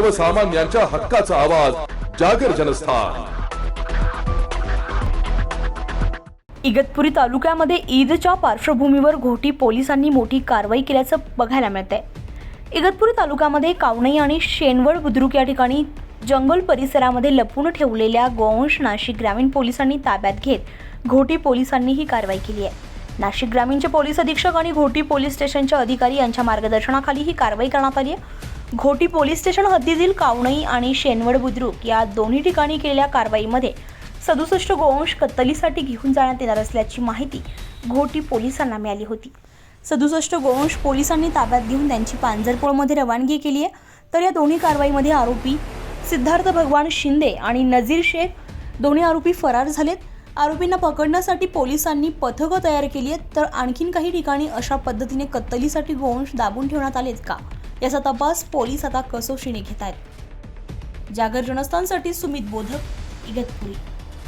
सर्वसामान्यांच्या हक्काचा आवाज जागर जनस्थान. इगतपुरी तालुक्यामध्ये ईदच्या पार्श्वभूमीवर घोटी पोलिसांनी मोठी कारवाई केल्याचं बघायला मिळतंय. इगतपुरी तालुक्यामध्ये कावणई आणि शेनवड बुद्रुक या ठिकाणी जंगल परिसरामध्ये लपून ठेवलेल्या गोवंश नाशिक ग्रामीण पोलिसांनी ताब्यात घेत घोटी पोलिसांनी ही कारवाई केली आहे. नाशिक ग्रामीणचे पोलीस अधीक्षक आणि घोटी पोलीस स्टेशनचे अधिकारी यांच्या मार्गदर्शनाखाली ही कारवाई करण्यात आली आहे. घोटी पोलीस स्टेशन हद्दीतील कावणई आणि शेनवड बुद्रुक या दोन्ही ठिकाणी केलेल्या कारवाईमध्ये सदुसष्ट गोवंश कत्तलीसाठी घेऊन जाण्यात येणार असल्याची माहिती घोटी पोलिसांना मिळाली होती. सदुसष्ट गोवंश पोलिसांनी ताब्यात घेऊन त्यांची पांजरपोळमध्ये रवानगी केली आहे. तर या दोन्ही कारवाईमध्ये आरोपी सिद्धार्थ भगवान शिंदे आणि नजीर शेख दोन्ही आरोपी फरार झालेत. आरोपींना पकडण्यासाठी पोलिसांनी पथकं तयार केली आहेत. तर आणखीन काही ठिकाणी अशा पद्धतीने कत्तलीसाठी गोवंश दाबून ठेवण्यात आलेत का? याचा तपास पोलीस आता कसोशीने घेत आहेत जागर जनस्थानसाठी सुमित बोधक इगतपुरी.